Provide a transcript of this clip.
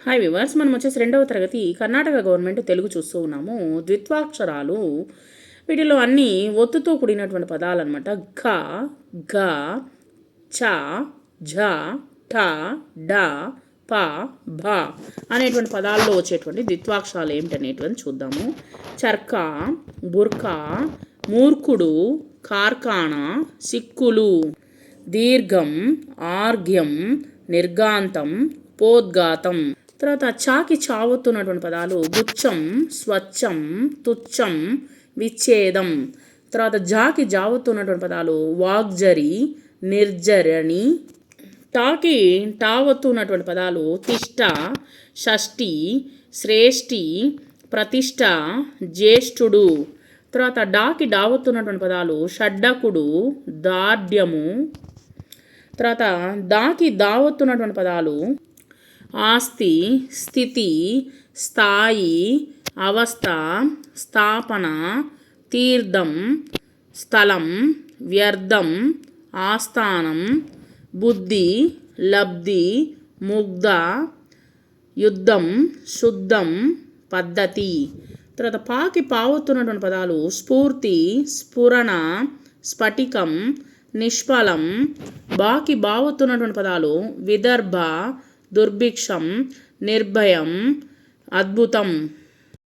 Hi viewers మనం వచ్చేసి రెండవ తరగతి కర్ణాటక గవర్నమెంట్ తెలుగు చూస్తూ ఉన్నాము. ద్విత్వాక్షరాలు వీటిలో అన్నీ ఒత్తుతో కూడినటువంటి పదాలు అనమాట ఘ గ చ ఝ ఠ డ ప భ అనేటువంటి పదాల్లో వచ్చేటువంటి ద్విత్వాక్షరాలు ఏమిటనేటువంటి చూద్దాము. చర్క బుర్క మూర్ఖుడు కార్ఖాన సిక్కులు దీర్ఘం ఆర్ఘ్యం నిర్గాంతం పోద్ఘాతం. తర్వాత చాకి చావొత్తున్నటువంటి పదాలు గుచ్చం స్వచ్ఛం తుచ్చం విచ్ఛేదం. తర్వాత జాకి జావొత్తున్నటువంటి పదాలు వాగ్జరి నిర్జరణి. టాకి టావొత్తున్నటువంటి పదాలు తిష్ట షష్ఠి శ్రేష్ఠి ప్రతిష్ట జ్యేష్ఠుడు. తర్వాత డాకి డావత్తున్నటువంటి పదాలు షడ్డకుడు దార్ఢ్యము. తర్వాత దాకి దావత్తున్నటువంటి పదాలు ఆస్తి స్థితి స్థాయి అవస్థ స్థాపన తీర్థం స్థలం వ్యర్థం ఆస్థానం బుద్ధి లబ్ధి ముగ్ధ యుద్ధం శుద్ధం పద్ధతి. తర్వాత పాకి పావుతున్నటువంటి పదాలు స్ఫూర్తి స్ఫురణ స్ఫటికం నిష్ఫలం బాకి బావుతున్నటువంటి పదాలు విదర్భ దుర్భిక్షం నిర్భయం అద్భుతం.